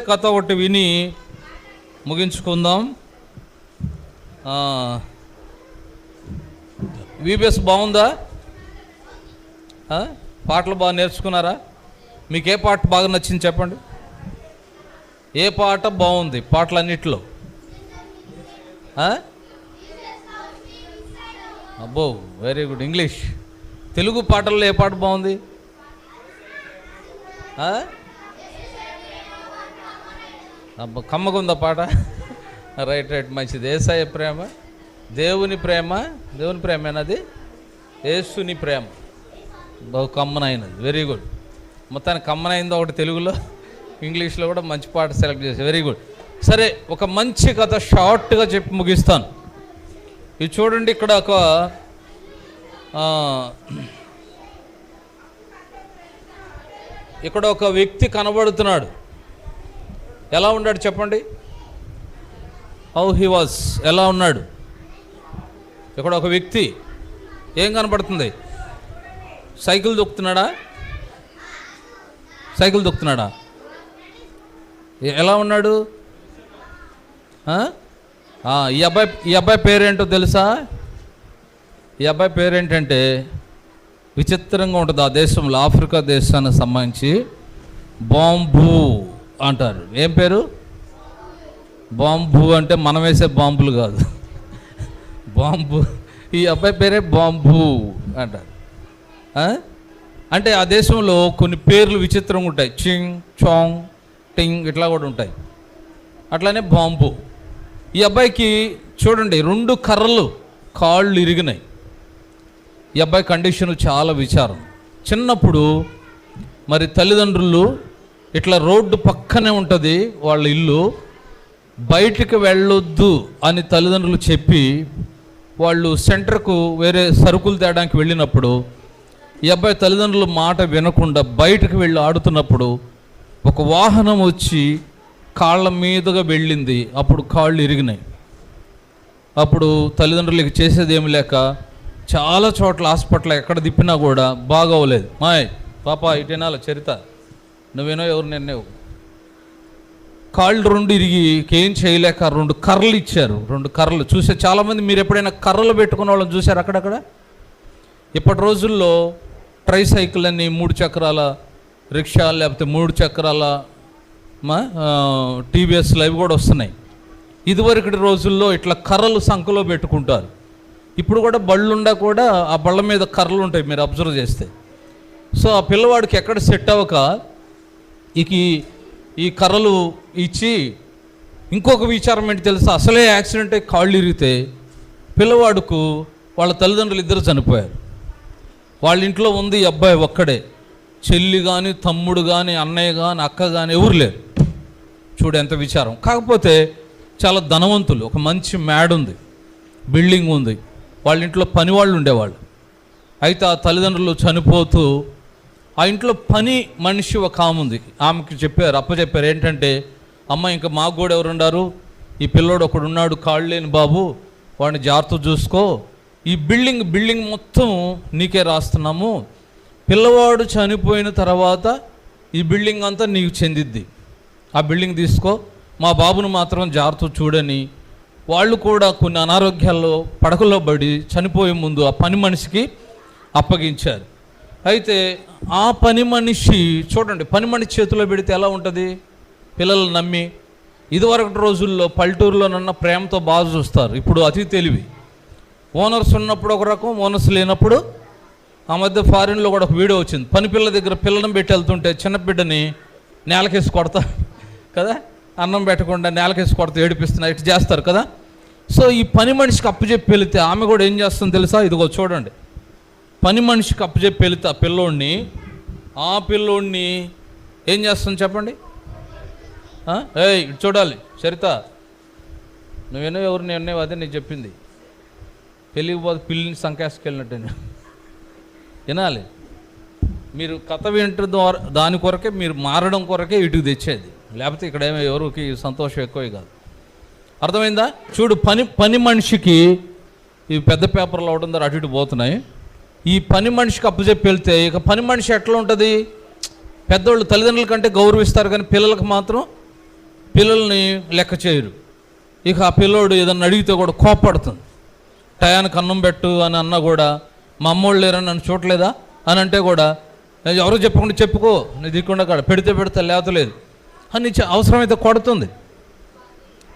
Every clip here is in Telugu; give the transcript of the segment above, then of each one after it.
కథ ఒకటి విని ముగించుకుందాం. విబిఎస్ బాగుందా? పాటలు బాగా నేర్చుకున్నారా? మీకు ఏ పాట బాగా నచ్చింది చెప్పండి. ఏ పాట బాగుంది పాటలన్నిటిలో? అబ్బో వెరీ గుడ్ ఇంగ్లీష్ తెలుగు పాటల్లో ఏ పాట బాగుంది? కమ్మగుందా పాట? రైట్ రైట్ మంచిది. ఏసాయ ప్రేమ దేవుని ప్రేమ దేవుని ప్రేమేనది యేసుని ప్రేమ. బహు కమ్మనైనది. వెరీ గుడ్ మొత్తానికి కమ్మనైంది ఒకటి తెలుగులో ఇంగ్లీష్లో కూడా మంచి పాట సెలెక్ట్ చేసి. వెరీ గుడ్ సరే ఒక మంచి కథ షార్ట్గా చెప్పి ముగిస్తాను. ఇది చూడండి ఇక్కడ ఒక ఇక్కడ ఒక వ్యక్తి కనబడుతున్నాడు. ఎలా ఉన్నాడు చెప్పండి? హౌ హీ వాస్ ఎలా ఉన్నాడు? ఇక్కడ ఒక వ్యక్తి. ఏం కనబడుతుంది సైకిల్ దొక్కుతున్నాడా? సైకిల్ దొక్కుతున్నాడా? ఎలా ఉన్నాడు? ఈ అబ్బాయి ఈ అబ్బాయి పేరేంటో తెలుసా? ఈ అబ్బాయి పేరేంటంటే విచిత్రంగా ఉంటుంది ఆ దేశంలో ఆఫ్రికా దేశానికి సంబంధించి. బాంబు. అంటారు. ఏం పేరు? బాంబు అంటే మనం వేసే బాంబులు కాదు. బాంబు. ఈ అబ్బాయి పేరే బాంబు అంటారు. అంటే ఆ దేశంలో కొన్ని పేర్లు విచిత్రంగా ఉంటాయి. చింగ్ చాంగ్ టింగ్ ఇట్లా కూడా ఉంటాయి. అట్లానే బాంబు. ఈ అబ్బాయికి చూడండి రెండు కర్రలు కాళ్ళు ఇరిగినాయి. ఈ అబ్బాయి కండిషన్ చాలా విచారం. చిన్నప్పుడు మరి తల్లిదండ్రులు ఇట్లా రోడ్డు పక్కనే ఉంటుంది వాళ్ళ ఇల్లు. బయటికి వెళ్ళొద్దు అని తల్లిదండ్రులు చెప్పి వాళ్ళు సెంటర్కు వేరే సరుకులు తేడానికి వెళ్ళినప్పుడు ఈ అబ్బాయి తల్లిదండ్రుల మాట వినకుండా బయటకు వెళ్ళి ఆడుతున్నప్పుడు ఒక వాహనం వచ్చి కాళ్ళ మీదుగా వెళ్ళింది. అప్పుడు కాళ్ళు ఇరిగినాయి. అప్పుడు తల్లిదండ్రులకి చేసేది ఏమి లేక చాలా చోట్ల హాస్పిటల్ ఎక్కడ తిప్పినా కూడా బాగోలేదు. మాయ్ పాప ఇటేనాల చరిత్ర నువ్వేనో ఎవరు నిన్నేవు. కాళ్ళు రెండు ఇరిగి ఏం చేయలేక రెండు కర్రలు ఇచ్చారు. రెండు కర్రలు. చూసే చాలామంది మీరు ఎప్పుడైనా కర్రలు పెట్టుకున్న వాళ్ళని చూశారు అక్కడక్కడ? ఇప్పటి రోజుల్లో ట్రై సైకిల్ అని మూడు చక్రాల రిక్షా లేకపోతే మూడు చక్రాల మా టీవీఎస్లు అవి కూడా వస్తున్నాయి. ఇదివరకటి రోజుల్లో ఇట్లా కర్రలు సంఖలో పెట్టుకుంటారు. ఇప్పుడు కూడా బళ్ళుండా కూడా ఆ బళ్ళ మీద కర్రలు ఉంటాయి మీరు అబ్జర్వ్ చేస్తే. సో ఆ పిల్లవాడికి ఎక్కడ సెట్ అవ్వక ఈ- ఈ కర్రలు ఇచ్చి ఇంకొక విచారం ఏంటి తెలుసా? అసలే యాక్సిడెంట్ అయి కాళ్ళు ఇరిగితే పిల్లవాడుకు వాళ్ళ తల్లిదండ్రులు ఇద్దరు చనిపోయారు. వాళ్ళ ఇంట్లో ఉంది ఈ అబ్బాయి ఒక్కడే. చెల్లి కానీ తమ్ముడు కానీ అన్నయ్య కానీ అక్క కానీ ఎవరు లేరు. చూడు ఎంత విచారం. కాకపోతే చాలా ధనవంతులు. ఒక మంచి మ్యాడ్ ఉంది. బిల్డింగ్ ఉంది. వాళ్ళ ఇంట్లో పనివాళ్ళు ఉండేవాళ్ళు. అయితే ఆ తల్లిదండ్రులు చనిపోతూ ఆ ఇంట్లో పని మనిషి ఒక ఆమె ఉంది. ఆమెకి చెప్పారు అప్ప చెప్పారు ఏంటంటే అమ్మ ఇంకా మాకు కూడా ఎవరున్నారు ఈ పిల్లోడు ఒకడు ఉన్నాడు కాళ్ళు లేని బాబు వాడిని జాగ్రత్త చూసుకో. ఈ బిల్డింగ్ బిల్డింగ్ మొత్తం నీకే రాస్తున్నాము. పిల్లవాడు చనిపోయిన తర్వాత ఈ బిల్డింగ్ అంతా నీకు చెందిద్ది. ఆ బిల్డింగ్ తీసుకో. మా బాబును మాత్రం జాగ్రత్త చూడని వాళ్ళు కూడా కొన్ని అనారోగ్యాల్లో పడకలో పడి చనిపోయే ముందు ఆ పని మనిషికి అప్పగించారు. అయితే ఆ పని మనిషి చూడండి పని మనిషి చేతిలో పెడితే ఎలా ఉంటుంది? పిల్లలు నమ్మి. ఇదివరకటి రోజుల్లో పల్లెటూరులోనన్న ప్రేమతో బాగా చూస్తారు. ఇప్పుడు అతి తెలివి. ఓనర్స్ ఉన్నప్పుడు ఒక రకం ఓనర్స్ లేనప్పుడు ఆ మధ్య ఫారిన్లో కూడా ఒక వీడియో వచ్చింది. పని పిల్ల దగ్గర పిల్లని పెట్టి వెళ్తుంటే చిన్న బిడ్డని నేలకేసి కొడతా కదా? అన్నం పెట్టకుండా నేలకేసి కొడతా ఏడిపిస్తున్నా ఇటు చేస్తారు కదా? సో ఈ పని మనిషికి అప్పు చెప్పి వెళితే ఆమె కూడా ఏం చేస్తుంది తెలుసా? ఇదిగో చూడండి. పని మనిషికి అప్పచెప్పి వెళితే ఆ పిల్లోడిని ఆ పిల్లోడిని ఏం చేస్తుంది చెప్పండి? ఏయ్ ఇటు చూడాలి. చరిత నువ్వేనో ఎవరు నేను అదే నీకు చెప్పింది. పెళ్ళికి పోతే పిల్లిని సంకేసుకెళ్ళినట్టు వినాలి. మీరు కథ వింటు ద్వారా దాని కొరకే మీరు మారడం కొరకే ఇటుకు తెచ్చేది. లేకపోతే ఇక్కడ ఏమో ఎవరికి సంతోషం ఎక్కువ కాదు. అర్థమైందా? చూడు పని పని మనిషికి ఈ పెద్ద పేపర్లు అవడం ద్వారా అటు ఇటు పోతున్నాయి. ఈ పని మనిషికి అప్పచెప్పి వెళ్తే ఇక పని మనిషి ఎట్లా ఉంటుంది? పెద్దోళ్ళు తల్లిదండ్రుల కంటే గౌరవిస్తారు కానీ పిల్లలకు మాత్రం పిల్లల్ని లెక్క చేయరు. ఇక ఆ పిల్లోడు ఏదన్నా అడిగితే కూడా కోపడుతుంది టయానికి అన్నం పెట్టు అని అన్నా కూడా మా అమ్మోళ్ళు లేరని నన్ను చూడలేదా? అని అంటే కూడా "నేను ఎవరో చెప్పకుండా చెప్పుకో నేను దిక్కుండా కాడ పెడితే పెడితే లేవతలేదు. అని అవసరమైతే కొడుతుంది.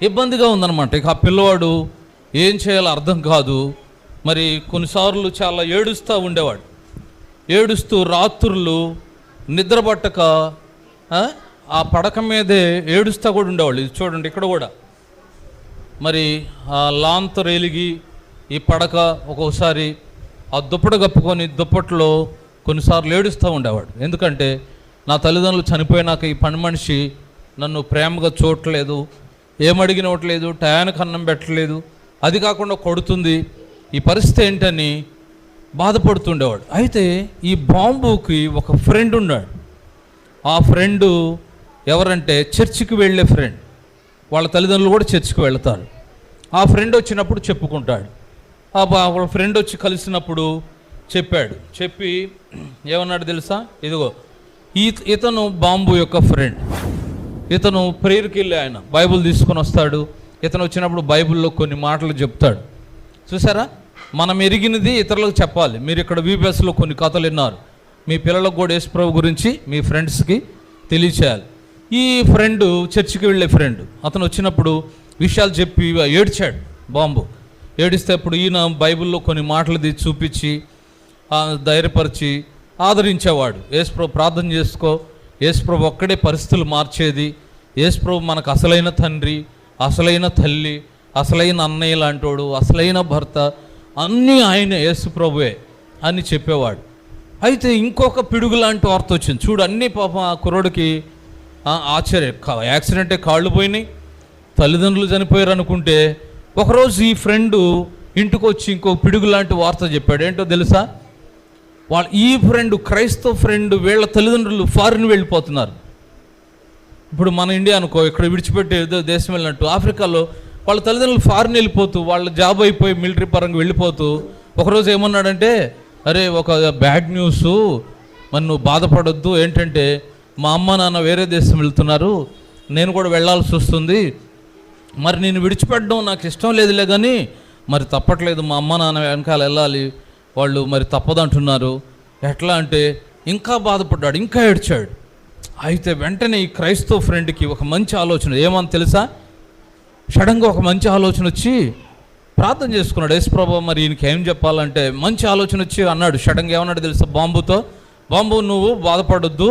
ఇబ్బందిగా ఉందన్నమాట. ఇక ఆ పిల్లవాడు ఏం చేయాలో అర్థం కాదు. మరి కొన్నిసార్లు చాలా ఏడుస్తూ ఉండేవాడు. ఏడుస్తూ రాత్రులు నిద్రపట్టక ఆ, పడక మీదే ఏడుస్తూ కూడా ఉండేవాళ్ళు. ఇది చూడండి ఇక్కడ కూడా. మరి ఆ లాంత రేలిగి ఈ పడక ఒక్కొక్కసారి ఆ దుప్పట కప్పుకొని దుప్పట్లో కొన్నిసార్లు ఏడుస్తూ ఉండేవాడు. ఎందుకంటే నా తల్లిదండ్రులు చనిపోయినాక ఈ పని మనిషి నన్ను ప్రేమగా చూడట్లేదు ఏమడిగినవట్లేదు టయానికి అన్నం పెట్టలేదు అది కాకుండా కొడుతుంది. ఈ పరిస్థితి ఏంటని బాధపడుతుండేవాడు. అయితే ఈ బాంబుకి ఒక ఫ్రెండ్ ఉన్నాడు. ఆ ఫ్రెండు ఎవరంటే చర్చికి వెళ్ళే ఫ్రెండ్ వాళ్ళ తల్లిదండ్రులు కూడా చర్చికి వెళ్తారు. ఆ ఫ్రెండ్ వచ్చినప్పుడు చెప్పుకుంటాడు. ఆ వాళ్ళ ఫ్రెండ్ వచ్చి కలిసినప్పుడు చెప్పాడు. చెప్పి ఏమన్నాడు తెలుసా? ఇదిగో ఈ ఇతను బాంబు యొక్క ఫ్రెండ్ ఇతను ప్రేయర్కి వెళ్ళి ఆయన. బైబిల్ తీసుకొని వస్తాడు. ఇతను వచ్చినప్పుడు బైబిల్లో కొన్ని మాటలు చెప్తాడు. చూసారా? మనం ఎరిగినది ఇతరులకు చెప్పాలి. మీరు ఇక్కడ వీపీఎస్లో కొన్ని కథలు విన్నారు. మీ పిల్లలకు కూడా యేసుప్రభు గురించి మీ ఫ్రెండ్స్కి తెలియచేయాలి. ఈ ఫ్రెండ్ చర్చికి వెళ్ళే ఫ్రెండ్ అతను వచ్చినప్పుడు విషయాలు చెప్పి ఏడ్చాడు బాంబు. ఏడిస్తే అప్పుడు ఈయన బైబిల్లో కొన్ని మాటలు తీసి చూపించి ధైర్యపరిచి ఆదరించేవాడు. యేసుప్రభు ప్రార్థన చేసుకో. యేసుప్రభు ఒక్కడే పరిస్థితులు మార్చేది. యేసుప్రభు మనకు అసలైన తండ్రి అసలైన తల్లి అసలైన అన్నయ్య లాంటోడు అసలైన భర్త అన్నీ ఆయన యేసుప్రభువే అని చెప్పేవాడు. అయితే ఇంకొక పిడుగు లాంటి వార్త వచ్చింది. చూడు అన్ని పాపం ఆ కుర్రోడికి ఆశ్చర్య. యాక్సిడెంటే కాళ్ళు పోయినాయి తల్లిదండ్రులు చనిపోయారు అనుకుంటే ఒకరోజు ఈ ఫ్రెండు ఇంటికి వచ్చి ఇంకో పిడుగు లాంటి వార్త చెప్పాడు. ఏంటో తెలుసా? వాళ్ళ ఈ ఫ్రెండ్ క్రైస్తవ ఫ్రెండ్ వీళ్ళ తల్లిదండ్రులు ఫారిన్ వెళ్ళిపోతున్నారు. ఇప్పుడు మన ఇండియా అనుకో ఇక్కడ విడిచిపెట్టి ఏదో దేశం వెళ్ళినట్టు ఆఫ్రికాలో వాళ్ళ తల్లిదండ్రులు ఫారిన్ వెళ్ళిపోతూ వాళ్ళ జాబ్ అయిపోయి మిలిటరీ పరంగా వెళ్ళిపోతూ ఒకరోజు ఏమన్నాడంటే అరే ఒక బ్యాడ్ న్యూస్ మరి నువ్వు బాధపడొద్దు. ఏంటంటే మా అమ్మ నాన్న వేరే దేశం వెళ్తున్నారు నేను కూడా వెళ్ళాల్సి వస్తుంది. మరి నేను విడిచిపెట్టడం నాకు ఇష్టం లేదులే కానీ మరి తప్పట్లేదు మా అమ్మ నాన్న వెనకాల వెళ్ళాలి వాళ్ళు మరి తప్పదంటున్నారు ఎట్లా అంటే ఇంకా బాధపడ్డాడు ఇంకా ఏడ్చాడు. అయితే వెంటనే ఈ క్రైస్తవ ఫ్రెండ్కి ఒక మంచి ఆలోచన ఏమని తెలుసా? సడన్గా ఒక మంచి ఆలోచన వచ్చి ప్రార్థన చేసుకున్నాడు. యేసు ప్రభా మరి ఈయనకి ఏం చెప్పాలంటే మంచి ఆలోచన వచ్చి అన్నాడు. సడన్గా ఏమన్నాడు తెలుసా? బాంబుతో బాంబు నువ్వు బాధపడొద్దు.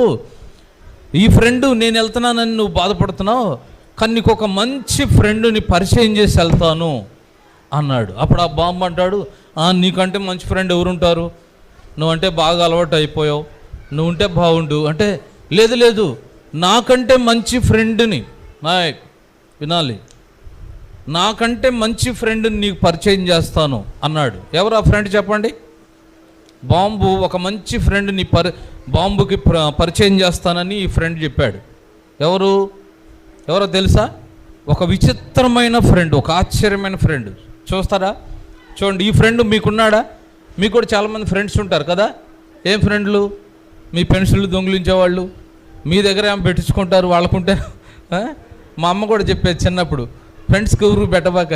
ఈ ఫ్రెండ్ నేను వెళ్తున్నానని నువ్వు బాధపడుతున్నావు. కానీ నీకు ఒక మంచి ఫ్రెండ్ని పరిచయం చేసి వెళ్తాను అన్నాడు. అప్పుడు ఆ బాంబు అంటాడు నీకంటే మంచి ఫ్రెండ్ ఎవరుంటారు? నువ్వంటే బాగా అలవాటు అయిపోయావు. నువ్వు ఉంటే బాగుండు అంటే లేదు లేదు. నాకంటే మంచి ఫ్రెండ్ని. నాయక్ వినాలి. నాకంటే మంచి ఫ్రెండ్ని నీకు పరిచయం చేస్తాను అన్నాడు. ఎవరు ఆ ఫ్రెండ్ చెప్పండి? బాంబు ఒక మంచి ఫ్రెండ్ని పరి బాంబుకి పరిచయం చేస్తానని ఈ ఫ్రెండ్ చెప్పాడు. ఎవరు? ఎవరో తెలుసా? ఒక విచిత్రమైన ఫ్రెండ్ ఒక ఆశ్చర్యమైన ఫ్రెండ్ చూస్తారా? చూడండి ఈ ఫ్రెండ్ మీకున్నాడా? మీకు కూడా చాలామంది ఫ్రెండ్స్ ఉంటారు కదా? ఏం ఫ్రెండ్లు మీ పెన్సిళ్ళు దొంగిలించేవాళ్ళు? మీ దగ్గర ఏమి పెట్టించుకుంటారు వాళ్ళకుంటే? మా అమ్మ కూడా చెప్పేది చిన్నప్పుడు. ఫ్రెండ్స్కి ఎవరు పెట్టబాక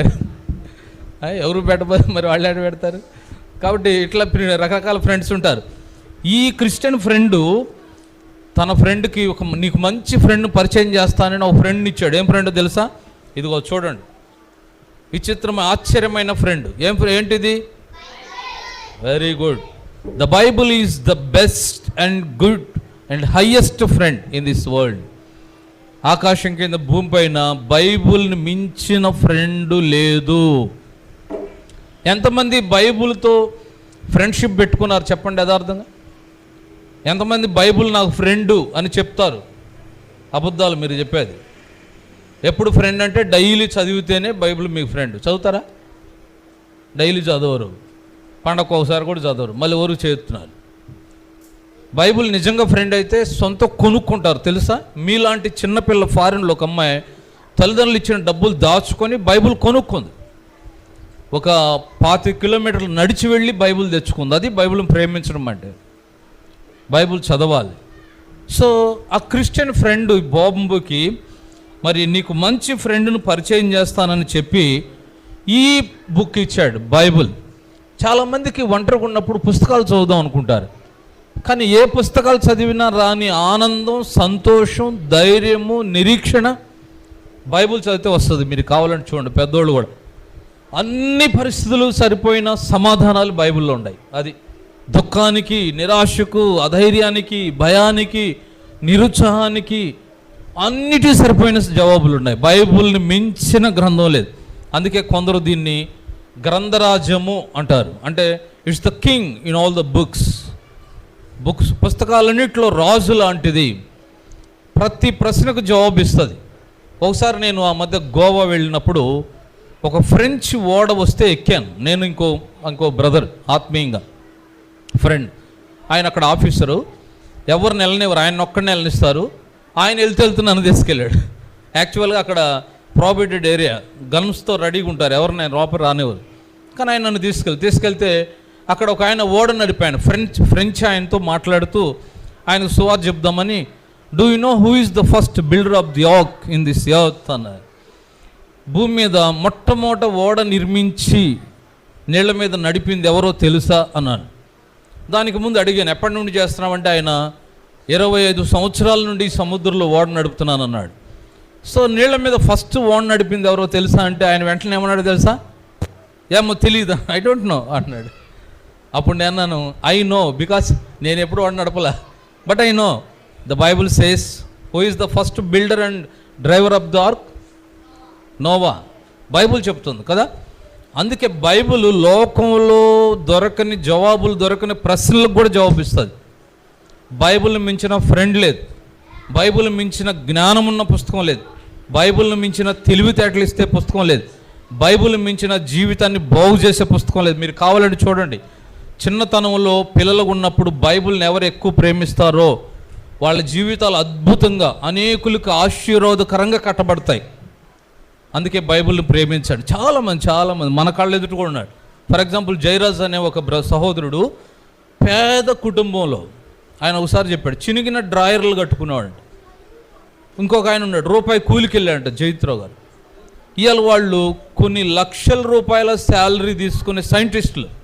ఎవరు పెట్టబో మరి వాళ్ళు ఆడ పెడతారు? కాబట్టి ఇట్లా ప్రి- రకరకాల ఫ్రెండ్స్ ఉంటారు. ఈ క్రిస్టియన్ ఫ్రెండు తన ఫ్రెండ్కి ఒక నీకు మంచి ఫ్రెండ్ పరిచయం చేస్తానని ఒక ఫ్రెండ్ ఇచ్చాడు. ఏం ఫ్రెండ్ తెలుసా? ఇదిగో చూడండి. విచిత్రమైన ఆశ్చర్యమైన ఫ్రెండ్ ఏం ఏంటిది? Very good the Bible is the best and good and highest friend in this world ఆకాశం కింద భూమి పైన బైబుల్ని మించిన ఫ్రెండ్ లేదు. ఎంతమంది బైబుల్తో ఫ్రెండ్షిప్ పెట్టుకున్నారు చెప్పండి యథార్థంగా? ఎంతమంది బైబుల్ నాకు ఫ్రెండు అని చెప్తారు? అబద్ధాలు మీరు చెప్పేది. ఎప్పుడు ఫ్రెండ్ అంటే డైలీ చదివితేనే బైబిల్ మీకు ఫ్రెండ్. చదువుతారా? డైలీ చదవరు. పండగ ఒకసారి కూడా చదవరు. మళ్ళీ ఎవరు చేస్తున్నారు బైబిల్ నిజంగా ఫ్రెండ్ అయితే సొంత కొనుక్కుంటారు తెలుసా? మీలాంటి చిన్నపిల్ల ఫారిన్లో ఒక అమ్మాయి తల్లిదండ్రులు ఇచ్చిన డబ్బులు దాచుకొని బైబిల్ కొనుక్కుంది. ఒక పాతి కిలోమీటర్లు నడిచి వెళ్ళి బైబిల్ తెచ్చుకుంది. అది బైబిల్ని ప్రేమించడం అంటే. బైబిల్ చదవాలి. సో ఆ క్రిస్టియన్ ఫ్రెండ్ బాంబుకి మరి నీకు మంచి ఫ్రెండ్ను పరిచయం చేస్తానని చెప్పి ఈ బుక్ ఇచ్చాడు బైబిల్. చాలామందికి ఒంటరిగా ఉన్నప్పుడు పుస్తకాలు చదువుదాం అనుకుంటారు. కానీ ఏ పుస్తకాలు చదివినా రాని ఆనందం సంతోషం ధైర్యము నిరీక్షణ బైబిల్ చదివితే వస్తుంది. మీరు కావాలంటే చూడండి పెద్దోళ్ళు కూడా. అన్ని పరిస్థితులు సరిపోయిన సమాధానాలు బైబిల్లో ఉన్నాయి అది దుఃఖానికి నిరాశకు అధైర్యానికి భయానికి నిరుత్సాహానికి అన్నిటి సరిపోయిన జవాబులు ఉన్నాయి. బైబుల్ని మించిన గ్రంథం లేదు. అందుకే కొందరు దీన్ని గ్రంథరాజ్యము అంటారు. అంటే it's the king in all the books books పుస్తకాలన్నింటిలో రాజు లాంటిది. ప్రతి ప్రశ్నకు జవాబు ఇస్తుంది ఒకసారి నేను ఆ మధ్య గోవా వెళ్ళినప్పుడు ఒక ఫ్రెంచ్ ఓడ వస్తే ఎక్కాను. నేను ఇంకో ఇంకో బ్రదర్ ఆత్మీయంగా ఫ్రెండ్. ఆయన అక్కడ ఆఫీసరు. ఎవరు నెలనివ్వరు ఆయన ఒక్కడ నెలనిస్తారు. ఆయన వెళ్తే వెళ్తూ నన్ను తీసుకెళ్ళాడు. యాక్చువల్గా అక్కడ ప్రాబిటెడ్ ఏరియా గన్స్తో రెడీగా ఉంటారు. ఎవరు నేను లోపల రానివ్వరు. కానీ ఆయన నన్ను తీసుకెళ్ళి తీసుకెళ్తే అక్కడ ఒక ఆయన ఓడ నడిపాను. ఫ్రెంచ్ ఫ్రెంచ్ ఆయనతో మాట్లాడుతూ ఆయన సువార్ చెప్దామని do you know who is the first builder of the ark in this earth అన్నారు. భూమి మీద మొట్టమొదట ఓడ నిర్మించి నీళ్ళ మీద నడిపింది ఎవరో తెలుసా? అన్నాను దానికి ముందు అడిగాను ఎప్పటి నుండి చేస్తున్నామంటే ఆయన ఇరవై ఐదు సంవత్సరాల నుండి సముద్రంలో ఓడ నడుపుతున్నాను అన్నాడు. సో నీళ్ళ మీద ఫస్ట్ ఓడ నడిపింది ఎవరో తెలుసా? అంటే ఆయన వెంటనే ఏమన్నాడు తెలుసా? ఏమో తెలియదు ఐ డోంట్ నో అన్నాడు. అప్పుడు నేను అన్నాను ఐ నో బికాస్ నేను ఎప్పుడు వాడు నడపలా. But I know the Bible says who is the first builder and driver of the ark Noah Bible చెప్తుంది కదా? అందుకే బైబుల్ లోకంలో దొరకని జవాబులు దొరకని ప్రశ్నలకు కూడా జవాబిస్తుంది. బైబిల్ని మించిన ఫ్రెండ్ లేదు. బైబిల్ మించిన జ్ఞానం ఉన్న పుస్తకం లేదు. బైబిల్ని మించిన తెలివితేటలు ఇస్తే పుస్తకం లేదు. బైబిల్ మించిన జీవితాన్ని బాగు చేసే పుస్తకం లేదు. మీరు కావాలంటే చూడండి. చిన్నతనంలో పిల్లలు ఉన్నప్పుడు బైబిల్ని ఎవరు ఎక్కువ ప్రేమిస్తారో వాళ్ళ జీవితాలు అద్భుతంగా అనేకులకు ఆశీర్వాదకరంగా కట్టబడతాయి. అందుకే బైబిల్ని ప్రేమించాడు. చాలామంది చాలామంది మన కళ్ళ ఎదుట కూడా ఉన్నాడు. ఫర్ ఎగ్జాంపుల్ జయరాజ్ అనే ఒక బ్ర సహోదరుడు పేద కుటుంబంలో ఆయన ఒకసారి చెప్పాడు చినిగిన డ్రాయర్లు కట్టుకునేవాడు. ఇంకొక ఆయన ఉన్నాడు రూపాయి కూలికి వెళ్ళాడంట జైత్రావు గారు. ఇవాళ వాళ్ళు కొన్ని లక్షల రూపాయల శాలరీ తీసుకునే సైంటిస్టులు.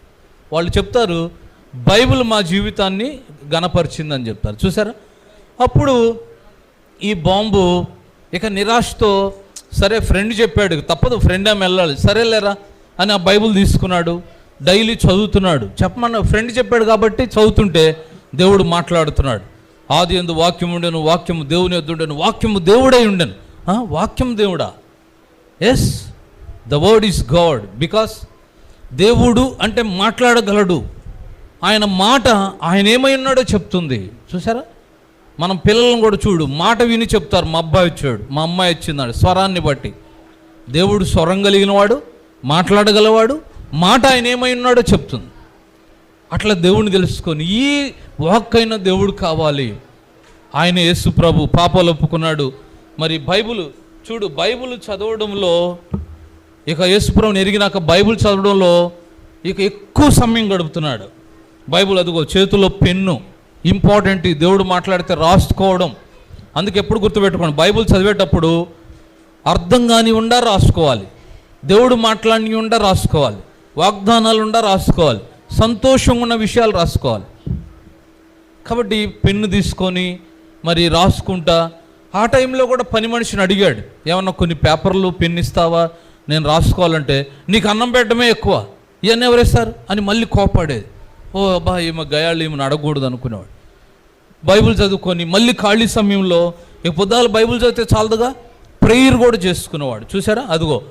వాళ్ళు చెప్తారు బైబిల్ మా జీవితాన్ని గణపరిచిందని చెప్తారు. చూసారా? అప్పుడు ఈ బాంబు ఇక నిరాశతో సరే ఫ్రెండ్ చెప్పాడు తప్పదు ఫ్రెండ్ ఏమి వెళ్ళాలి సరేలేరా అని ఆ బైబిల్ తీసుకున్నాడు డైలీ చదువుతున్నాడు. చెప్పమన్న ఫ్రెండ్ చెప్పాడు కాబట్టి చదువుతుంటే దేవుడు మాట్లాడుతున్నాడు. ఆది ఎందు వాక్యం ఉండను వాక్యము దేవుని యొద్ద వాక్యము దేవుడై ఉండను. వాక్యం దేవుడా? Yes the word is God because దేవుడు అంటే మాట్లాడగలడు. ఆయన మాట ఆయన ఏమై ఉన్నాడో చెప్తుంది. చూసారా మనం పిల్లలను కూడా చూడు మాట విని చెప్తారు. మా అబ్బాయి వచ్చాడు మా అమ్మాయి వచ్చిందాడు స్వరాన్ని బట్టి. దేవుడు స్వరం కలిగినవాడు మాట్లాడగలవాడు మాట ఆయన ఏమై ఉన్నాడో చెప్తుంది. అట్లా దేవుడిని తెలుసుకొని ఈ వాక్ దేవుడు కావాలి. ఆయన యేసు ప్రభు పాపాలు ఒప్పుకున్నాడు. మరి బైబుల్ చూడు బైబిల్ చదవడంలో ఇక యేసుప్రభుని ఎరిగినాక బైబిల్ చదవడంలో ఇక ఎక్కువ సమయం గడుపుతున్నాడు. బైబిల్ అదిగో చేతిలో పెన్ను ఇంపార్టెంట్ దేవుడు మాట్లాడితే రాసుకోవడం. అందుకే ఎప్పుడు గుర్తుపెట్టుకోండి బైబిల్ చదివేటప్పుడు అర్థం కాని ఉండా రాసుకోవాలి. దేవుడు మాట్లాడి ఉండా రాసుకోవాలి. వాగ్దానాలు ఉండా రాసుకోవాలి. సంతోషంగా ఉన్న విషయాలు రాసుకోవాలి. కాబట్టి పెన్ను తీసుకొని మరి రాసుకుంటా ఆ టైంలో కూడా పని మనిషిని అడిగాడు ఏమన్నా కొన్ని పేపర్లు పెన్ ఇస్తావా? నేను రాసుకోవాలంటే నీకు అన్నం పెట్టడమే ఎక్కువ. ఇవన్నీ ఎవరేస్తారు అని మళ్ళీ కోపాడేది ఓ అబ్బా ఈమె గయాళ్ళు ఈమెను అడగకూడదు అనుకునేవాడు. బైబిల్ చదువుకొని మళ్ళీ ఖాళీ సమయంలో ఈ పొద్దాలు బైబిల్ చదివితే చాలదుగా? ప్రేయర్ కూడా చేసుకునేవాడు. చూసారా అదిగో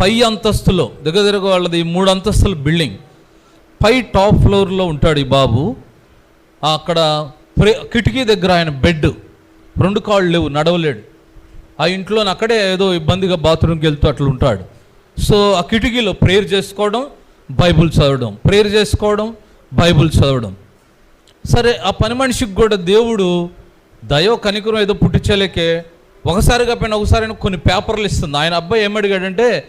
పై అంతస్తులో దగ్గర దగ్గర వాళ్ళది మూడు అంతస్తుల బిల్డింగ్. పై టాప్ ఫ్లోర్లో ఉంటాడు ఈ బాబు. అక్కడ ప్రే కిటికీ దగ్గర ఆయన బెడ్ రెండు కాళ్ళు లేవు నడవలేడు. ఆ ఇంట్లో అక్కడే ఏదో ఇబ్బందిగా బాత్రూమ్కి వెళ్తూ అట్లా ఉంటాడు. సో ఆ కిటికీలో ప్రేయర్ చేసుకోవడం బైబుల్ చదవడం. ప్రేయర్ చేసుకోవడం బైబుల్ చదవడం. సరే ఆ పని మనిషికి కూడా దేవుడు దయో కనికరం ఏదో పుట్టించలేకే ఒకసారిగా పైన ఒకసారి కొన్ని పేపర్లు ఇస్తుంది. ఆయన అబ్బాయి ఏమడిగాడంటే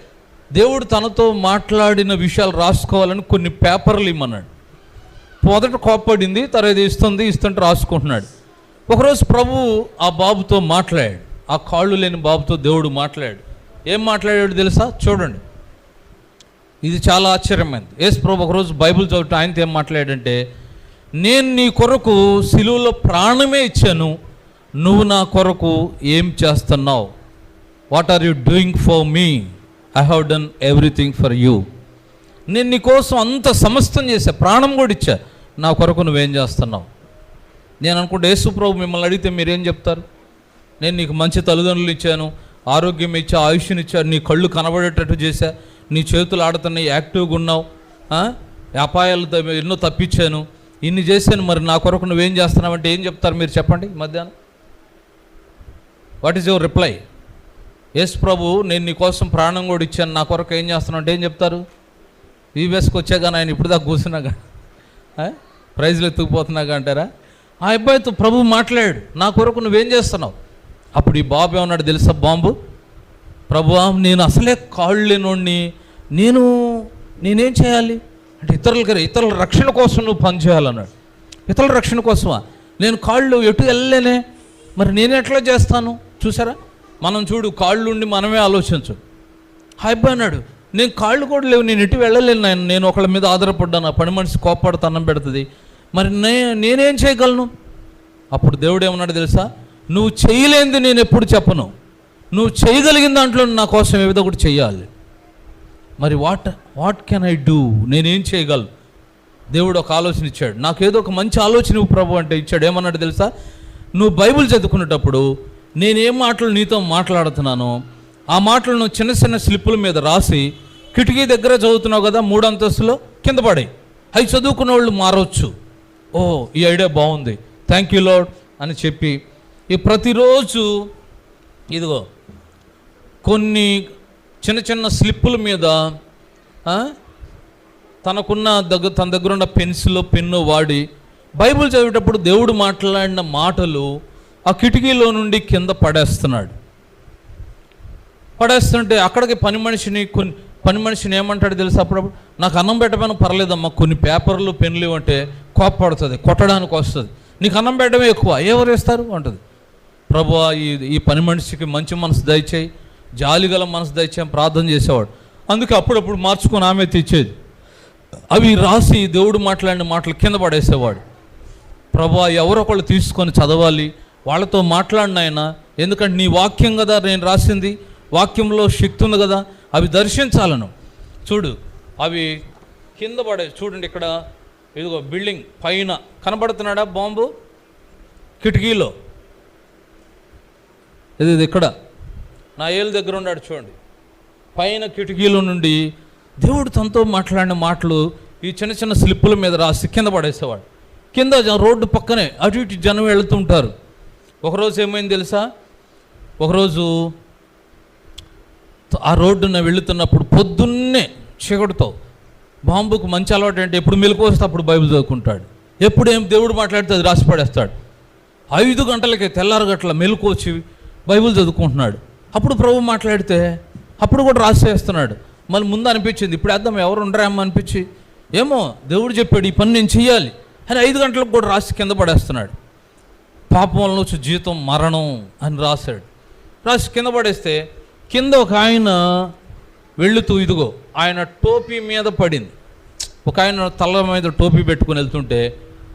దేవుడు తనతో మాట్లాడిన విషయాలు రాసుకోవాలని కొన్ని పేపర్లు ఇమ్మన్నాడు. మొదట కోప్పడింది తర్వాత ఇస్తుంది ఇస్తుంటే రాసుకుంటున్నాడు. ఒకరోజు ప్రభు ఆ బాబుతో మాట్లాడాడు. ఆ కాళ్ళు లేని బాబుతో దేవుడు మాట్లాడాడు. ఏం మాట్లాడాడు తెలుసా? చూడండి. ఇది చాలా ఆశ్చర్యమైంది. యేసు ప్రభు ఒకరోజు బైబిల్ చదువుతూ ఆయనతో ఏం మాట్లాడంటే నేను నీ కొరకు సిలువలో ప్రాణమే ఇచ్చాను. నువ్వు నా కొరకు ఏం చేస్తున్నావు? What are you doing for me I have done everything for you నేను నీ కోసం అంత సమస్తం చేశా. ప్రాణం కూడా ఇచ్చా. నా కొరకు నువ్వేం చేస్తున్నావు? నేను అనుకుంటే యేసు ప్రభు మిమ్మల్ని అడిగితే మీరేం చెప్తారు? నేను నీకు మంచి తల్లిదండ్రులు ఇచ్చాను ఆరోగ్యం ఇచ్చా ఆయుష్యం ఇచ్చాను నీ కళ్ళు కనబడేటట్టు చేశా నీ చేతులు ఆడుతున్నాయి యాక్టివ్గా ఉన్నావు అపాయాలు ఎన్నో తప్పించాను ఇన్ని చేశాను మరి నా కొరకు నువ్వేం చేస్తున్నావంటే ఏం చెప్తారు మీరు చెప్పండి ఈ మధ్యాహ్నం? What is your reply yes ప్రభు నేను నీ కోసం ప్రాణం కూడా ఇచ్చాను నా కొరకు ఏం చేస్తున్నావు అంటే ఏం చెప్తారు? యూఎస్కి వచ్చాక ఆయన ఇప్పుడు దాకా కూర్చున్నాక ప్రైజ్లు ఎత్తుకుపోతున్నాక అంటారా? ఆ అబ్బాయితో ప్రభు మాట్లాడాడు నా కొరకు నువ్వేం చేస్తున్నావు? అప్పుడు ఈ బాబు ఏమన్నాడు తెలుసా బాంబు? ప్రభు నేను అసలే కాళ్ళు లేనోడిని నేను నేనేం చేయాలి? అంటే ఇతరులకి ఇతరుల రక్షణ కోసం నువ్వు పని చేయాలన్నాడు. ఇతరుల రక్షణ కోసమా? నేను కాళ్ళు ఎటు వెళ్ళలేనే. మరి నేను ఎట్లా చేస్తాను? చూసారా? మనం చూడు కాళ్ళు ఉండి మనమే ఆలోచించు. హాయ్ అన్నాడు నేను కాళ్ళు కూడా లేవు నేను ఎటు వెళ్ళలేను నేను నేను ఒకళ్ళ మీద ఆధారపడ్డాను ఆ పని మనిషి కోప్పడితే అన్నం పెడుతుంది. మరి నే నేనేం చేయగలను? అప్పుడు దేవుడు ఏమన్నాడు తెలుసా? నువ్వు చేయలేనిది నేను ఎప్పుడు చెప్పను. నువ్వు చేయగలిగిన దాంట్లో నా కోసం ఏదో ఒకటి చేయాలి. మరి what what can I do? నేనేం చేయగలను? దేవుడు ఒక ఆలోచన ఇచ్చాడు. నాకు ఏదో ఒక మంచి ఆలోచన ఇవ్వు ప్రభు అంటే ఇచ్చాడు. ఏమన్నాడు తెలుసా? నువ్వు బైబిల్ చదువుకునేటప్పుడు నేనేం మాటలు నీతో మాట్లాడుతున్నానో ఆ మాటలను చిన్న చిన్న స్లిప్పుల మీద రాసి కిటికీ దగ్గర చదువుతున్నావు కదా మూడు అంతస్తులో కింద పడే అవి చదువుకున్న వాళ్ళు మారవచ్చు ఓ ఈ ఐడియా బాగుంది. థ్యాంక్ యూ లాడ్ అని చెప్పి ఈ ప్రతిరోజు ఇదిగో కొన్ని చిన్న చిన్న స్లిప్పుల మీద తనకున్న దగ్గర తన దగ్గర ఉన్న పెన్సిల్ పెన్ను వాడి బైబిల్ చదివేటప్పుడు దేవుడు మాట్లాడిన మాటలు ఆ కిటికీలో నుండి కింద పడేస్తున్నాడు. పడేస్తుంటే అక్కడికి పని మనిషిని కొన్ని పని మనిషిని ఏమంటాడు తెలుసు అప్పుడప్పుడు? నాకు అన్నం పెట్టమని పర్లేదమ్మా కొన్ని పేపర్లు పెన్లు అంటే కోప్పడుతుంది కొట్టడానికి వస్తుంది. నీకు అన్నం పెట్టడమే ఎక్కువ ఎవరు వేస్తారు అంటుంది. ప్రభు ఈ ఈ పని మనిషికి మంచి మనసు దయచేయి జాలిగల మనసు దయచేయి ప్రార్థన చేసేవాడు. అందుకే అప్పుడప్పుడు మార్చుకొని ఆమె తెచ్చేది. అవి రాసి దేవుడు మాట్లాడిన మాటలు కింద పడేసేవాడు. ప్రభా ఎవరో ఒకళ్ళు తీసుకొని చదవాలి వాళ్ళతో మాట్లాడిన ఆయన ఎందుకంటే నీ వాక్యం కదా నేను రాసింది వాక్యంలో శక్తి ఉంది కదా అవి దర్శించాలను. చూడు అవి కింద పడే చూడండి ఇక్కడ ఇదిగో బిల్డింగ్ పైన. కనబడుతున్నాడా బాంబు? కిటికీలో. ఇది ఇది ఇక్కడ. నా ఏళ్ళ దగ్గర ఉన్నాడు చూడండి. పైన కిటికీల నుండి దేవుడు తనతో మాట్లాడిన మాటలు ఈ చిన్న చిన్న స్లిప్పుల మీద రాసి కింద పడేసేవాడు. కింద రోడ్డు పక్కనే అటు ఇటు జనం వెళుతుంటారు ఒకరోజు ఏమైంది తెలుసా? ఒకరోజు ఆ రోడ్డున వెళుతున్నప్పుడు పొద్దున్నే చీకటితో బాంబుకు మంచి అలవాటు అంటే ఎప్పుడు మెలకు వస్తే అప్పుడు బైబిల్ చదువుకుంటాడు. ఎప్పుడు ఏం దేవుడు మాట్లాడితే అది రాసి పడేస్తాడు. ఐదు గంటలకి తెల్లారగట్ల గంటల వచ్చి బైబిల్ చదువుకుంటున్నాడు. అప్పుడు ప్రభు మాట్లాడితే అప్పుడు కూడా రాసేస్తున్నాడు మళ్ళీ ముందు అనిపించింది ఇప్పుడు వేద్దాం ఎవరు ఉండరేమో అనిపించి ఏమో దేవుడు చెప్పాడు ఈ పని నేను చెయ్యాలి అని ఐదు గంటలకు కూడా రాసి కింద పడేస్తున్నాడు. పాపం వలన వచ్చి జీతం మరణం అని రాశాడు. రాసి కింద పడేస్తే కింద ఒక ఆయన వెళుతూ ఇదిగో ఆయన టోపీ మీద పడింది. ఒక ఆయన తల మీద టోపీ పెట్టుకుని వెళ్తుంటే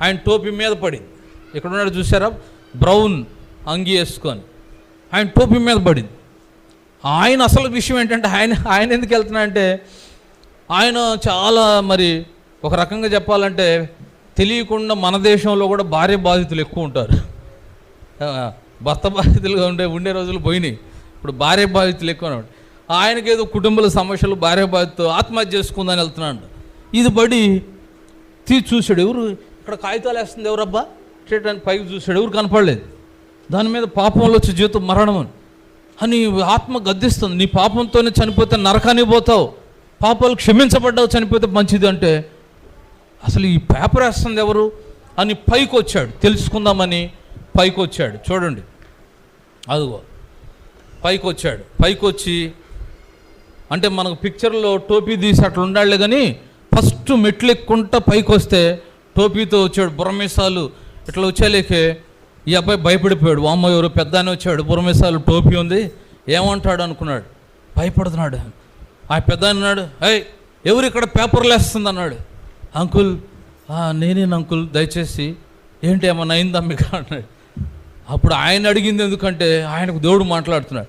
ఆయన టోపీ మీద పడింది. ఇక్కడ ఉన్నాడు చూసారా బ్రౌన్ అంగి వేసుకొని. ఆయన టోపీ మీద పడింది. ఆయన అసలు విషయం ఏంటంటే ఆయన ఆయన ఎందుకు వెళ్తున్నా అంటే ఆయన చాలా మరి ఒక రకంగా చెప్పాలంటే తెలియకుండా మన దేశంలో కూడా భార్య బాధితులు ఎక్కువ ఉంటారు. భర్త బాధితులుగా ఉండే ఉండే రోజులు పోయినాయి. ఇప్పుడు భార్య బాధితులు ఎక్కువ ఆయనకి ఏదో కుటుంబాల సమస్యలు భార్య బాధితు ఆత్మహత్య చేసుకుందని వెళ్తున్నాడు. ఇది పడి తీసి చూశాడు. ఎవరు? ఇక్కడ కాగితాలు వేస్తుంది ఎవరబ్బా? చేయడానికి పైకి చూశాడు. ఎవరు కనపడలేదు. దాని మీద పాపంలో వచ్చి జీవితం మరణం అని. ఆత్మ గద్దిస్తుంది. నీ పాపంతోనే చనిపోతే నరకానికి పోతావు. పాపాలు క్షమించబడ్డావు చనిపోతే మంచిది అంటే అసలు ఈ పేపర్ వేస్తుంది ఎవరు? అని పైకి వచ్చాడు తెలుసుకుందామని పైకి వచ్చాడు చూడండి. అదిగో. పైకి వచ్చాడు పైకి వచ్చి అంటే మనకు పిక్చర్లో టోపీ తీసి అట్లా ఉండాలి కానీ ఫస్ట్ మెట్లు ఎక్కుంటా పైకి వస్తే టోపీతో వచ్చాడు బుర్రమీసాలు. ఇట్లా వచ్చేలేకే ఈ అబ్బాయి భయపడిపోయాడు. వామ్మ ఎవరు పెద్ద అని వచ్చాడు. పురమేశాలు టోపీ ఉంది. ఏమంటాడు అనుకున్నాడు. భయపడుతున్నాడు. ఆ పెద్ద అన్నాడు అయ్ ఎవరు ఇక్కడ పేపర్లు వేస్తుంది? అన్నాడు. అంకుల్ "ఆ, నేనేను అంకుల్ దయచేసి ఏంటి ఏమన్నా అయిందా మీకు? అన్నాడు. అప్పుడు ఆయన అడిగింది ఎందుకంటే ఆయనకు దేవుడు మాట్లాడుతున్నాడు.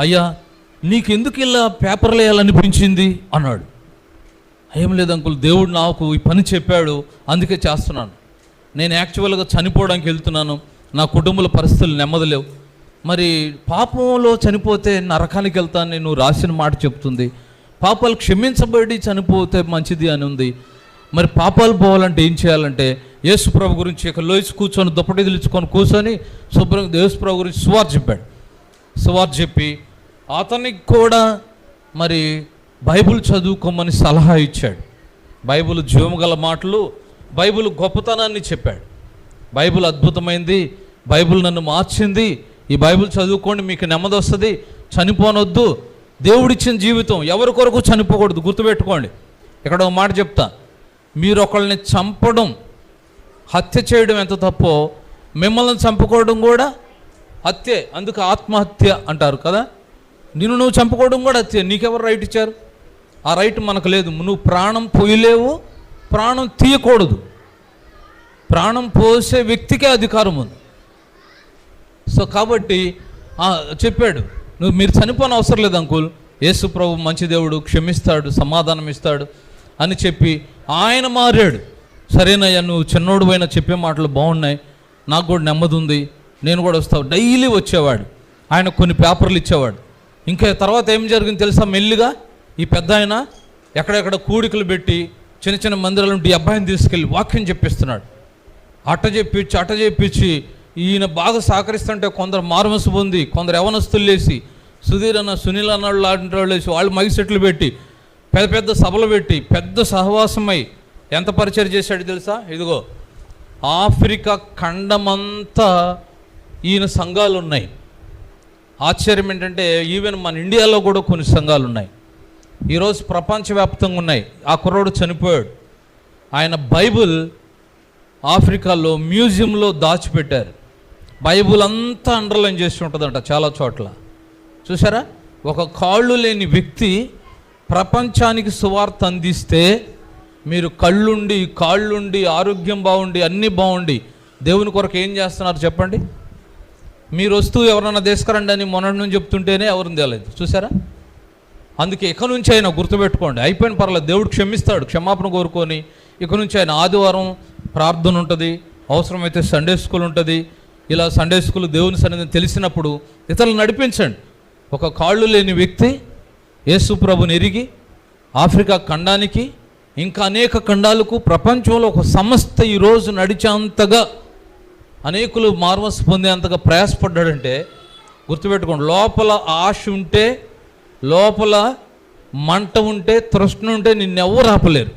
అయ్యా నీకెందుకు ఇలా పేపర్లు వేయాలనిపించింది? అన్నాడు. ఏం లేదు అంకుల్ దేవుడు నాకు ఈ పని చెప్పాడు. అందుకే చేస్తున్నాను. నేను యాక్చువల్గా చనిపోవడానికి వెళ్తున్నాను. నా కుటుంబ పరిస్థితులు నెమ్మదలేవు మరి పాపంలో చనిపోతే నరకానికి వెళ్తాను నువ్వు రాసిన మాట చెప్తుంది. పాపాలు క్షమించబడి చనిపోతే మంచిది అని ఉంది. మరి పాపాలు పోవాలంటే ఏం చేయాలంటే యేసు ప్రభు గురించి ఇక లోచి కూర్చొని దుప్పటి తెలుచుకొని కూర్చొని శుభ్రంగా యేసుప్రభు గురించి సువార్ చెప్పాడు. సువార్ చెప్పి అతనికి కూడా మరి బైబిల్ చదువుకోమని సలహా ఇచ్చాడు. బైబిల్ జీవము గల మాటలు బైబిల్ గొప్పతనాన్ని చెప్పాడు. బైబిల్ అద్భుతమైంది బైబిల్ నన్ను మార్చింది ఈ బైబిల్ చదువుకోండి మీకు నెమ్మది వస్తుంది చనిపోనొద్దు. దేవుడిచ్చిన జీవితం ఎవరి కొరకు చనిపోకూడదు గుర్తుపెట్టుకోండి. ఇక్కడ ఒక మాట చెప్తా మీరు ఒకళ్ళని చంపడం హత్య చేయడం ఎంత తప్పో మిమ్మల్ని చంపుకోవడం కూడా హత్యే అందుకు ఆత్మహత్య అంటారు కదా? నిన్ను నువ్వు చంపుకోవడం కూడా హత్య నీకెవరు రైట్ ఇచ్చారు? ఆ రైట్ మనకు లేదు నువ్వు ప్రాణం పోయలేవు ప్రాణం తీయకూడదు. ప్రాణం పోసే వ్యక్తికే అధికారం ఉంది. సో కాబట్టి చెప్పాడు నువ్వు మీరు చనిపోని అవసరం లేదు అంకుల్. యేసు ప్రభు మంచి దేవుడు క్షమిస్తాడు సమాధానం ఇస్తాడు అని చెప్పి ఆయన మారాడు. సరేనయ్యా నువ్వు చిన్నోడు పైన చెప్పే మాటలు బాగున్నాయి. నాకు కూడా నెమ్మది ఉంది. నేను కూడా వస్తావు. డైలీ వచ్చేవాడు. ఆయన కొన్ని పేపర్లు ఇచ్చేవాడు. ఇంకా తర్వాత ఏం జరిగింది తెలుసా మెల్లిగా? ఈ పెద్ద ఆయన ఎక్కడెక్కడ కూడికలు పెట్టి చిన్న చిన్న మందిరాల నుండి అబ్బాయిని తీసుకెళ్ళి వాక్యం చెప్పిస్తున్నాడు. అట్ట చెప్పించి అట్ట చెప్పించి ఈయన బాగా సహకరిస్తుంటే కొందరు మారుమసు పొంది కొందరు యవనస్తులు లేసి సుధీర్ అన్న సునీల్ అన్న లాంటి వాళ్ళు వేసి వాళ్ళు మైక్ సెట్లు పెట్టి పెద్ద పెద్ద సభలు పెట్టి పెద్ద సహవాసమై ఎంత పరిచయం చేశాడు తెలుసా? ఇదిగో ఆఫ్రికా ఖండమంతా ఈయన సంఘాలు ఉన్నాయి ఆశ్చర్యం ఏంటంటే ఈవెన్ మన ఇండియాలో కూడా కొన్ని సంఘాలు ఉన్నాయి ఈరోజు ప్రపంచవ్యాప్తంగా ఉన్నాయి. ఆ కుర్రోడు చనిపోయాడు. ఆయన బైబిల్ ఆఫ్రికాలో మ్యూజియంలో దాచిపెట్టారు. బైబిల్ అంతా అండర్లైన్ చేసి ఉంటుందంట చాలా చోట్ల. చూసారా ఒక కాళ్ళు లేని వ్యక్తి ప్రపంచానికి సువార్త అందిస్తే మీరు కళ్ళుండి కాళ్ళుండి ఆరోగ్యం బాగుండి అన్నీ బాగుండి దేవుని కొరకు ఏం చేస్తున్నారు చెప్పండి? మీరు వస్తూ ఎవరన్నా తీసుకురండి అని మొన్నటి నుంచి చెప్తుంటేనే ఎవరిని తేలేదు. చూసారా అందుకే ఇక నుంచి ఆయన గుర్తుపెట్టుకోండి. అయిపోయిన పర్లేదు దేవుడు క్షమిస్తాడు. క్షమాపణ కోరుకొని ఇక నుంచి ఆయన ఆదివారం ప్రార్థన ఉంటుంది. అవసరమైతే సండే స్కూల్ ఉంటుంది. ఇలా సండే స్కూల్ దేవుని సన్నిధిని తెలిసినప్పుడు ఇతరులు నడిపించండి. ఒక కాళ్ళు లేని వ్యక్తి యేసు ప్రభుని ఎరిగి ఆఫ్రికా ఖండానికి ఇంకా అనేక ఖండాలకు ప్రపంచంలో ఒక సంస్థ ఈరోజు నడిచేంతగా అనేకులు మార్వస్ పొందేంతగా ప్రయాసపడ్డాడంటే గుర్తుపెట్టుకోండి. లోపల ఆశ ఉంటే లోపల మంట ఉంటే తృష్ణ ఉంటే నిన్నెవరు ఆపలేరు.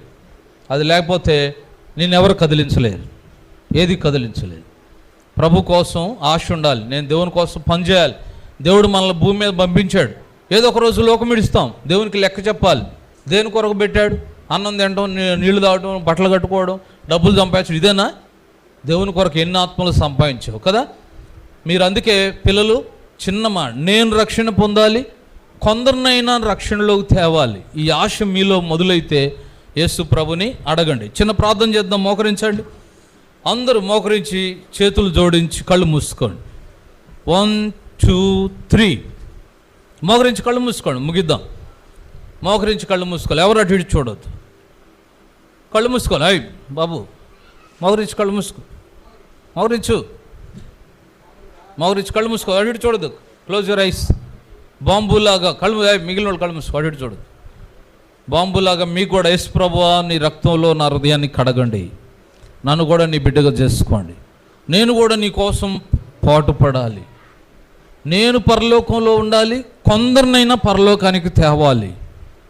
అది లేకపోతే నిన్నెవరు కదిలించలేరు. ఏది కదిలించలేదు. ప్రభు కోసం ఆశ ఉండాలి. నేను దేవుని కోసం పనిచేయాలి దేవుడు మనల్ని భూమి మీద పంపించాడు. ఏదో ఒక రోజు లోకం ఇడుస్తాం. దేవునికి లెక్క చెప్పాలి. దేని కొరకు పెట్టాడు? అన్నం తినడం నీళ్ళు తాగడం బట్టలు కట్టుకోవడం డబ్బులు సంపాదించడం ఇదేనా? దేవుని కొరకు ఎన్ని ఆత్మలు సంపాదించావు కదా? మీరు అందుకే పిల్లలు చిన్నమా నేను రక్షణ పొందాలి కొందరినైనా రక్షణలోకి తేవాలి. ఈ ఆశ మీలో మొదలైతే యేసు ప్రభుని అడగండి. చిన్న ప్రార్థన చేద్దాం. మోకరించండి. అందరూ మోకరించి చేతులు జోడించి కళ్ళు మూసుకోండి. One two three. మోకరించి కళ్ళు మూసుకోండి. ముగిద్దాం. మోకరించి కళ్ళు మూసుకోవాలి. ఎవరు అటు ఇటు చూడొద్దు. కళ్ళు మూసుకోవాలి. అయ్యి బాబు. మోకరించి కళ్ళు మూసుకో. మోకరించు. మోకరించి కళ్ళు మూసుకో. అటు ఇటు చూడదు క్లోజ్ యువర్ ఐస్ బాంబులాగా కళ్ళు మిగిలిన వాళ్ళు కళ్ళు మూసుకో చూడు. చూడదు బాంబులాగా మీకు కూడా యేసు ప్రభువా నీ రక్తంలో నా హృదయాన్ని కడగండి. నన్ను కూడా నీ బిడ్డగా చేసుకోండి. నేను కూడా నీ కోసం పాటుపడాలి. నేను పరలోకంలో ఉండాలి కొందరినైనా పరలోకానికి తేవాలి.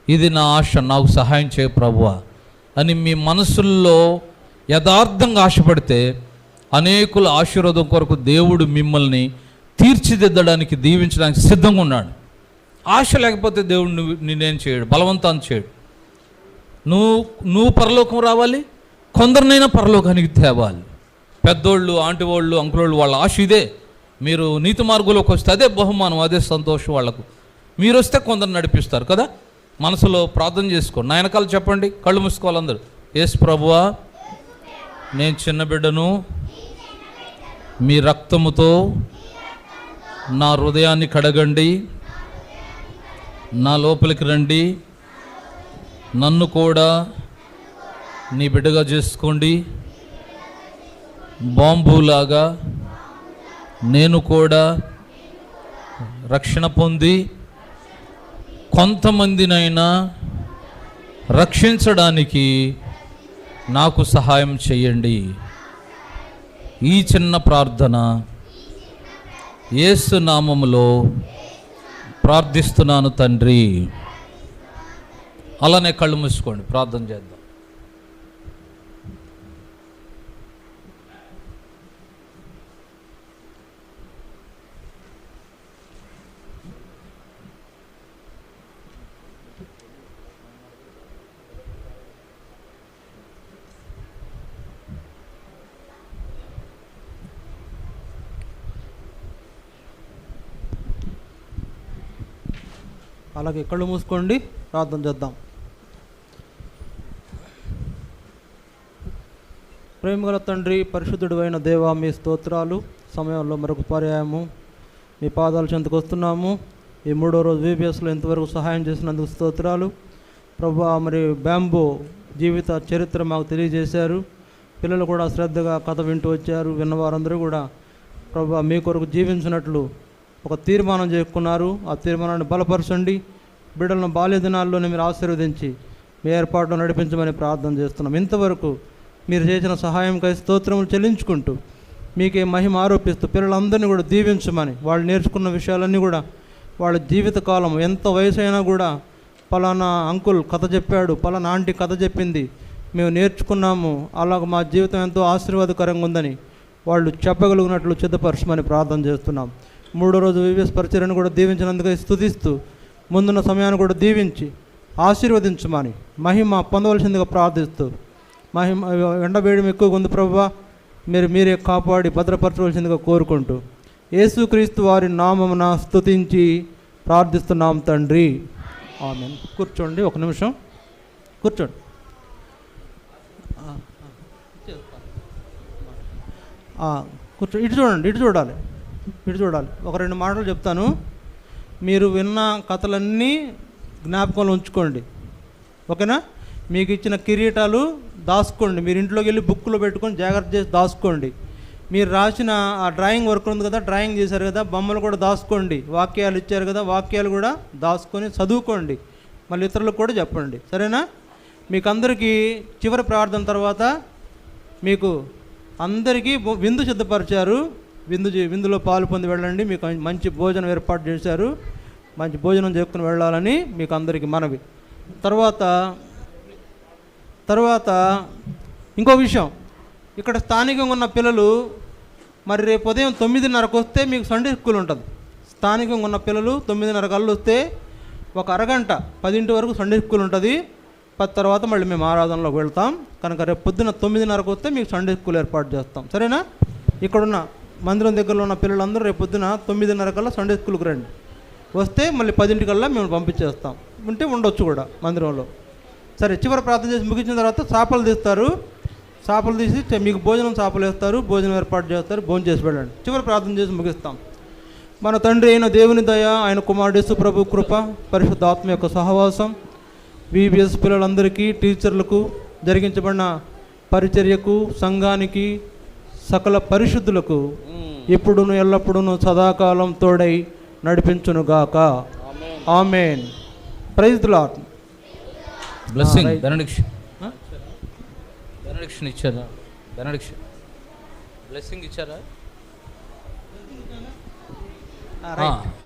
ఇది నా ఆశ నాకు సహాయం చేయ ప్రభువా అని మీ మనసుల్లో యథార్థంగా ఆశపడితే అనేకుల ఆశీర్వాదం కొరకు దేవుడు మిమ్మల్ని తీర్చిదిద్దడానికి దీవించడానికి సిద్ధంగా ఉన్నాడు. ఆశ లేకపోతే దేవుడు నువ్వు చేయడు? బలవంతాన్ని చేయడు. నువ్వు నువ్వు పరలోకం రావాలి కొందరినైనా పరలోకానికి తేవాలి. పెద్దోళ్ళు ఆంటీ వాళ్ళు అంకులోళ్ళు వాళ్ళ ఆశ ఇదే. మీరు నీతి మార్గంలోకి వస్తే అదే బహుమానం అదే సంతోషం వాళ్ళకు. మీరు వస్తే కొందరు నడిపిస్తారు కదా? మనసులో ప్రార్థన చేసుకోండి నా వెనకాల చెప్పండి కళ్ళు మూసుకోవాలి అందరూ. ఏసు ప్రభువా నేను చిన్న బిడ్డను మీ రక్తముతో నా హృదయాన్ని కడగండి. నా లోపలికి రండి. నన్ను కూడా నీ బిడ్డగా చేసుకోండి. బాంబులాగా నేను కూడా రక్షణ పొంది కొంతమందినైనా రక్షించడానికి నాకు సహాయం చేయండి. ఈ చిన్న ప్రార్థన యేసు నామములో ప్రార్థిస్తున్నాను తండ్రి. అలానే కళ్ళు మూసుకోండి. ప్రార్థన చేద్దాం. అలాగే కళ్ళు మూసుకోండి ప్రార్థన చేద్దాం. ప్రేమగల తండ్రి పరిశుద్ధుడు అయిన దేవా మీ స్తోత్రాలు సమయంలో మరొక పర్యాయము. మీ పాదాల చెంతకు వస్తున్నాము. ఈ మూడో రోజు వీబీఎస్లో ఇంతవరకు సహాయం చేసినందుకు స్తోత్రాలు. ప్రభా మరి బ్యాంబో జీవిత చరిత్ర మాకు తెలియజేశారు. పిల్లలు కూడా శ్రద్ధగా కథ వింటూ వచ్చారు. విన్నవారందరూ కూడా ప్రభా మీ కొరకు జీవించినట్లు ఒక తీర్మానం చేసుకున్నారు ఆ తీర్మానాన్ని బలపరచండి. బిడ్డలను బాల్య దినాల్లోనే మీరు ఆశీర్వదించి మీ ఏర్పాటును నడిపించమని ప్రార్థన చేస్తున్నాం. ఇంతవరకు మీరు చేసిన సహాయంకై స్తోత్రములు చెల్లించుకుంటూ మీకే మహిమ ఆరోపిస్తూ పిల్లలందరినీ కూడా దీవించమని వాళ్ళు నేర్చుకున్న విషయాలన్నీ కూడా వాళ్ళ జీవితకాలం ఎంత వయసు అయినా కూడా పలానా అంకుల్ కథ చెప్పాడు పలానా ఆంటీ కథ చెప్పింది మేము నేర్చుకున్నాము అలాగ మా జీవితం ఎంతో ఆశీర్వాదకరంగా ఉందని వాళ్ళు చెప్పగలిగినట్లు సిద్ధపరచమని ప్రార్థన చేస్తున్నాం. మూడో రోజు వివిఎస్ పరిచయను కూడా దీవించినందుకు స్థుతిస్తూ ముందున్న సమయాన్ని కూడా దీవించి ఆశీర్వదించమని మహిమ పొందవలసిందిగా ప్రార్థిస్తూ మహిమ ఎండవేయడం ఎక్కువగా ఉంది ప్రభువా. మీరు మీరే కాపాడి భద్రపరచవలసిందిగా కోరుకుంటూ యేసుక్రీస్తు వారి నామమున స్తుతించి ప్రార్థిస్తున్నాం తండ్రి. ఆమె కూర్చోండి ఒక నిమిషం. కూర్చోండి. కూర్చో ఇటు చూడండి ఇటు చూడాలి. విడి చూడాలి. ఒక రెండు మాటలు చెప్తాను. మీరు విన్న కథలన్నీ జ్ఞాపకంలో ఉంచుకోండి. ఓకేనా? మీకు ఇచ్చిన కిరీటాలు దాచుకోండి. మీరు ఇంట్లోకి వెళ్ళి బుక్లో పెట్టుకొని జాగ్రత్త చేసి దాచుకోండి. మీరు రాసిన ఆ డ్రాయింగ్ వర్క్ ఉంది కదా డ్రాయింగ్ చేశారు కదా బొమ్మలు కూడా దాచుకోండి. వాక్యాలు ఇచ్చారు కదా వాక్యాలు కూడా దాచుకొని చదువుకోండి. మళ్ళీ ఇతరులకు కూడా చెప్పండి. సరేనా? మీకు అందరికీ చివరి ప్రార్థన తర్వాత మీకు అందరికీ విందు సిద్ధపరిచారు. విందు విందులో పాలు పొంది వెళ్ళండి. మీకు మంచి భోజనం ఏర్పాటు చేశారు. మంచి భోజనం చేసుకుని వెళ్ళాలని మీకు అందరికీ మనవి. తర్వాత తర్వాత ఇంకో విషయం. ఇక్కడ స్థానికంగా ఉన్న పిల్లలు మరి రేపు ఉదయం తొమ్మిదిన్నరకు వస్తే మీకు సండే స్కూల్ ఉంటుంది. స్థానికంగా ఉన్న పిల్లలు తొమ్మిదిన్నర కళ్ళు వస్తే ఒక అరగంట పదింటి వరకు సండే స్కూల్ ఉంటుంది. పది తర్వాత మళ్ళీ మేము ఆరాధనలోకి వెళ్తాం. కనుక రేపు పొద్దున్న తొమ్మిదిన్నరకు వస్తే మీకు సండే స్కూల్ ఏర్పాటు చేస్తాం. సరేనా? ఇక్కడున్న మందిరం దగ్గరలో ఉన్న పిల్లలందరూ రేపు పొద్దున తొమ్మిదిన్నర కల్లా సండే స్కూల్కి రండి. వస్తే మళ్ళీ పదింటికల్లా మేము పంపించేస్తాం. ఉంటే ఉండొచ్చు కూడా మందిరంలో. సరే చివరి ప్రార్థన చేసి ముగించిన తర్వాత చేపలు తీస్తారు. చేపలు తీసి మీకు భోజనం చేపలు వేస్తారు భోజనం ఏర్పాటు చేస్తారు భోజనం చేసి వెళ్ళండి. చివరి ప్రార్థన చేసి ముగిస్తాం. మన తండ్రి అయిన దేవుని దయ ఆయన కుమారుడు ప్రభు కృప పరిశుద్ధ ఆత్మ యొక్క సహవాసం బీబీఎస్ పిల్లలందరికీ టీచర్లకు జరిగించబడిన పరిచర్యకు సంఘానికి సకల పరిశుద్ధులకు ఇప్పుడును ఎల్లప్పుడూను సదాకాలం తోడై నడిపించునుగాక. Amen. Praise Lord blessing. Benediction benediction ఇచ్చారా? బెనడిక్షన్ బ్లెస్సింగ్ ఇచ్చారా? రైట్ ఆ.